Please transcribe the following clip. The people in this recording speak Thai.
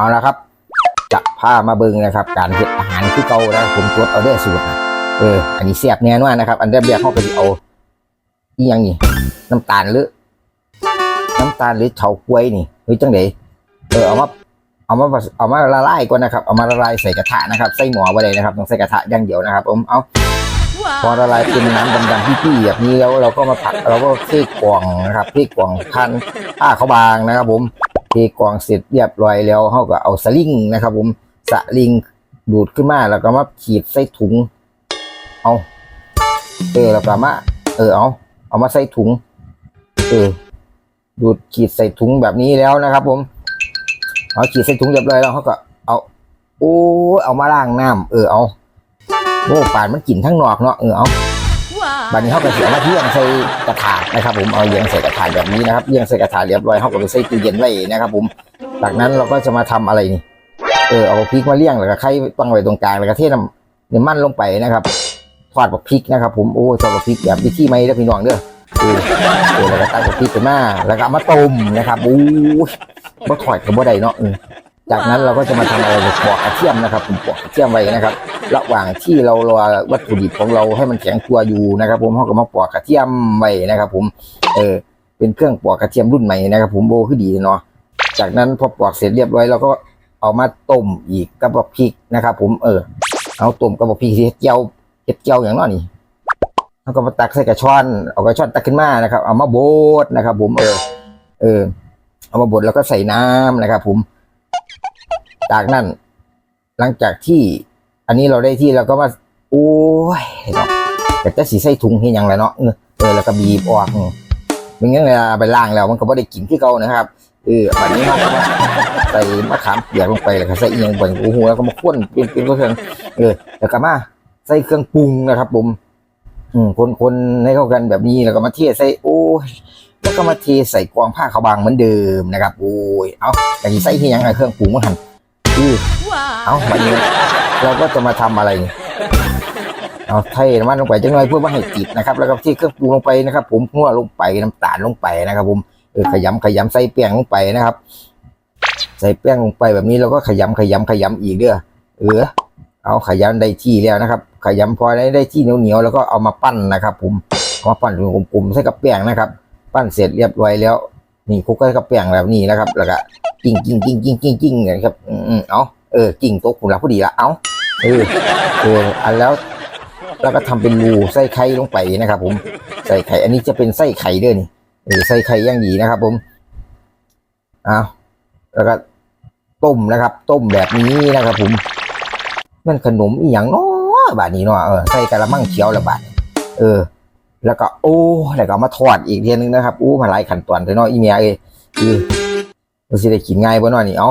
เอาละครับ จะพามาเบิ่งนะครับ การเฮ็ดอาหารคือเก่านะผมจดเอาเด้อสูตรนะเอออันนี้แซ่บแน่นอนนะครับ อันแรกๆเขาก็สิเอาอีหยังนี่น้ำตาลหรือ น้ำตาลหรือเฉาก๊วยนี่หรือจังไดเออเอามาเอามาเอามาละลายก่อนนะครับเอามาละลายใส่กระทะนะครับใส่หม้อไว้เลยนะครับต้องใส่กระทะอย่างเดียวนะครับ ผมเอาพอละลายเป็นน้ำดำๆพี่ๆแบบนี้แล้วเราก็มาผัดเราก็เทกล่องนะครับเทกล่องพันผ้าเขาวบางนะครับ ผม เทกองเสร็จเรียบร้อยแล้วเขาก็เอาสลิงนะครับ ผมสลิงดูดขึ้นมาแล้วก็มาขีดใส่ถุง เอาเออแล้วก็มาเออเอาเอามาใส่ถุงเออดูดขีดใส่ถุงแบบนี้แล้วนะครับ ผม เอาขีดใส่ถุงเรียบร้อยแล้วเขาก็ เอาโอ้เอามาล้างน้ำเออเอาโอ้ป่านมันกลิ่นทั้งนอกเนาะเออเอา บัดนี้เขาก็เสียมาเลี้ยงใส่กระถางนะครับ ผมเอาเลี้ยงใส่กระถางแบบนี้นะครับเลี้ยงใส่กระถางเรียบร้อยเขาก็ไปใส่ตู้เย็นไว้นะครับผมจากนั้นเราก็จะมาทำอะไรนี่เออเอาพริกมาเลี้ยงแล้วก็ไข่ตั้งไว้ตรงกลางแล้วก็เทน้ำเน้ำมันลงไปนะครับทอดแบบพริกนะครับ ผมโอ้ทอดแบบพริกแบบวิธีไม่ได้พี่น้องเด้อเออเออแล้วก็ตั้งแบบพริกขึ้นมาแล้วก็มาต้มนะครับโอ้ยบ่ถอดกับบ่ได้เนาะจากนั้นเราก็จะมาทำอะไรปอกกระเทียมนะครับ ผมปอกกระเทียมไว้นะครับ ระหว่างที่เรารอวัตถุดิบของเราให้มันแข็งตัวอยู่นะครับ ผมเขาก็มาปอกกระเทียมไว้นะครับ ผม เออ เป็นเครื่องปอกกระเทียมรุ่นใหม่นะครับ ผมโบคือดีเนาะ จากนั้นพอปอกเสร็จเรียบร้อยเราก็เอามาต้มอีกกับพริกนะครับ ผม เออ เอาต้มกับพริกเฮ็ดเจียวเฮ็ดเจียวอย่างน้อยนี่แล้วก็มาตักใส่กระชอนเอากระชอนตักขึ้นมานะครับ เอามาบดนะครับ ผม เออ เออ เอามาบดแล้วก็ใส่น้ำนะครับ ผม จากนั้นหลังจากที่ อันนี้เราได้ที่เราก็มาโอ้ยเนาะแต่จะสีใส่ถุงเห็นยังไงเนาะเออแล้วก็บีบออกอืมเป็นงั้นเวลาไปล้างแล้วมันก็ไม่ได้กินที่เขานะครับเออบัดนี้เราก็มาใส่มะขามเปียกลงไปแล้วก็ใส่เอียงบนโอ้หแล้วก็มาข้นเป็นเป็นเครื่องเออแล้วก็มาใส่เครื่องปรุงนะครับผมอืมคนคนให้เข้ากันแบบนี้แล้วก็มาเทใส่โอ้ยแล้วก็มาเทใส่กวางผ้าขาวบางเหมือนเดิมนะครับ โอ้ยเอาแต่ใส่ที่ยังไงเครื่องปรุงมันหันอือเอาวันนี้ เราก็จะมาทำอะไรนี่เอาเทน้ำมันลงไปจังหน่อยเพื่อไม่ให้ติดนะครับ แล้วก็ที่เครื่องปรุงลงไปนะครับ ผมหัวลงไปน้ำตาลลงไปนะครับ ผมเออขยำขยำใส่แป้งลงไปนะครับ ใส่แป้งลงไปแบบนี้เราก็ขยำขยำขยำอีกเด้อเออเอาขยำได้ที่แล้วนะครับ ขยำพอได้ได้ที่เหนียวเหนียวๆแล้วก็เอามาปั้นนะครับ ผมเอามาปั้นเป็นกลมๆใส่กับแป้งนะครับ ปั้นเสร็จเรียบร้อยแล้วนี่คลุกใส่กับแป้งแบบนี้นะครับ แล้วก็กิ้งกิ้งกิ้งกิ้งกิ้งกิ้งนะครับ อืมๆเอา เออกิ่งโต๊ะผมรับพอดีละเอาเออเอออันแล้วแล้วก็ทำเป็นรูใส่ไข่ลงไปนะครับ ผมใส่ไข่ อันนี้จะเป็นไส้ไข่เด้อนี่เออใส่ไข่ย่างดีนะครับ ผมเอาแล้วก็ต้มนะครับ ต้มแบบนี้นะครับ ผม มันขนมอีหยังเนาะบาดนี้เนาะเออใส่กะละมังเขียวละบาดเออ แล้วก็โอ้แล้วก็มาทอดอีกเทียนึงนะครับอู้มาหลายขั้นตอนเถอะเนาะอีเมียเอ้ยคือมันสิได้กินง่ายบ่เนาะนี่เอ้า